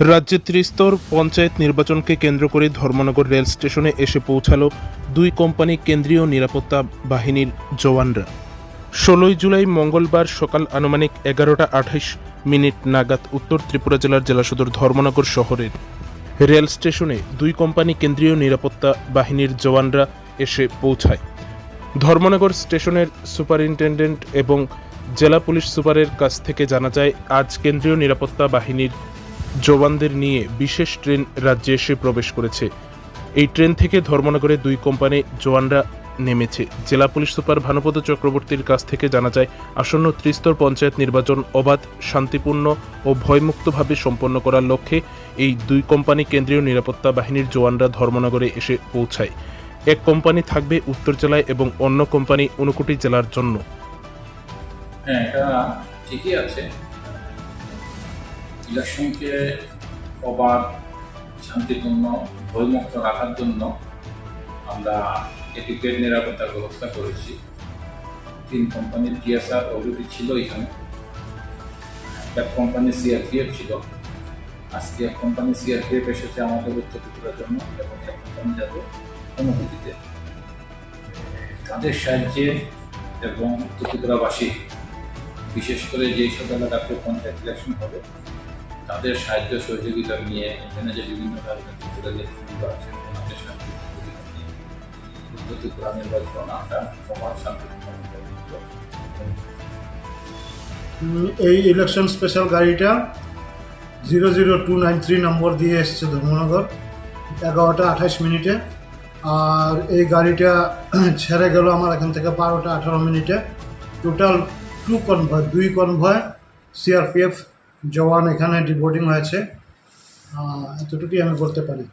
রাজ্যের ত্রিস্তর পঞ্চায়েত নির্বাচনকে কেন্দ্র করে ধর্মনগর রেল স্টেশনে এসে পৌঁছালো দুই কোম্পানি কেন্দ্রীয় নিরাপত্তা বাহিনীর জওয়ানরা। ষোলোই জুলাই মঙ্গলবার সকাল আনুমানিক এগারোটা আঠাইশ মিনিট নাগাদ উত্তর ত্রিপুরা জেলার জেলা সদর ধর্মনগর শহরের রেল স্টেশনে দুই কোম্পানি কেন্দ্রীয় নিরাপত্তা বাহিনীর জওয়ানরা এসে পৌঁছায়। ধর্মনগর স্টেশনের সুপারিনটেন্ডেন্ট এবং জেলা পুলিশ সুপারের কাছ থেকে জানা যায়, আজ কেন্দ্রীয় নিরাপত্তা বাহিনীর জওয়ানদের নিয়ে বিশেষ ট্রেন রাজ্যে এসে প্রবেশ করেছে। এই ট্রেন থেকে ধর্মনগরে দুই কোম্পানি জওয়ানরা নেমেছে। জেলা পুলিশ সুপার ভানুপদ চক্রবর্তীর কাছ থেকে জানা যায়, আসন্ন ত্রিস্তর পঞ্চায়েত নির্বাচন অবাধ, শান্তিপূর্ণ ও ভয়মুক্তভাবে সম্পন্ন করার লক্ষ্যে এই দুই কোম্পানি কেন্দ্রীয় নিরাপত্তা বাহিনীর জওয়ানরা ধর্মনগরে এসে পৌঁছায়। এক কোম্পানি থাকবে উত্তর জেলায় এবং অন্য কোম্পানি ঊনকোটি জেলার জন্য। হ্যাঁ এটা ঠিকই আছে। ইলেকশনকে অবাধ শান্তিপূর্ণ, ভয়মুক্ত রাখার জন্য আমরা এটিকেট নিরাপত্তার ব্যবস্থা করেছি। তিন কোম্পানির টিএসআর অলরেডি ছিল এখানে। এক কোম্পানি সিআরপিএফ ছিল। আজকে এক কোম্পানি সিআরপিএফ এসেছে আমাদের উত্তর জন্য এবং এক কোম্পানি যাবে অনুভূতিতে তাদের সাহায্যে এবং উত্তর ত্রিপুরাবাসী বিশেষ করে যেই সব এলাকাতে পঞ্চায়েত ইলেকশন হবে তাদের সাহায্য সহযোগিতা নিয়ে এখানে যে বিভিন্ন এই ইলেকশন স্পেশাল গাড়িটা zero zero two nine three number দিয়ে এসেছে ধর্মনগর, এগারোটা আঠাশ মিনিটে। আর এই গাড়িটা ছেড়ে গেল আমার এখান থেকে বারোটা আঠারো মিনিটে। টোটাল টু কনভয় দুই কনভয় সিআরপিএফ জওয়ান এখানে ডিবোর্ডিং হয়েছে এতটুকুই আমি বলতে পারি।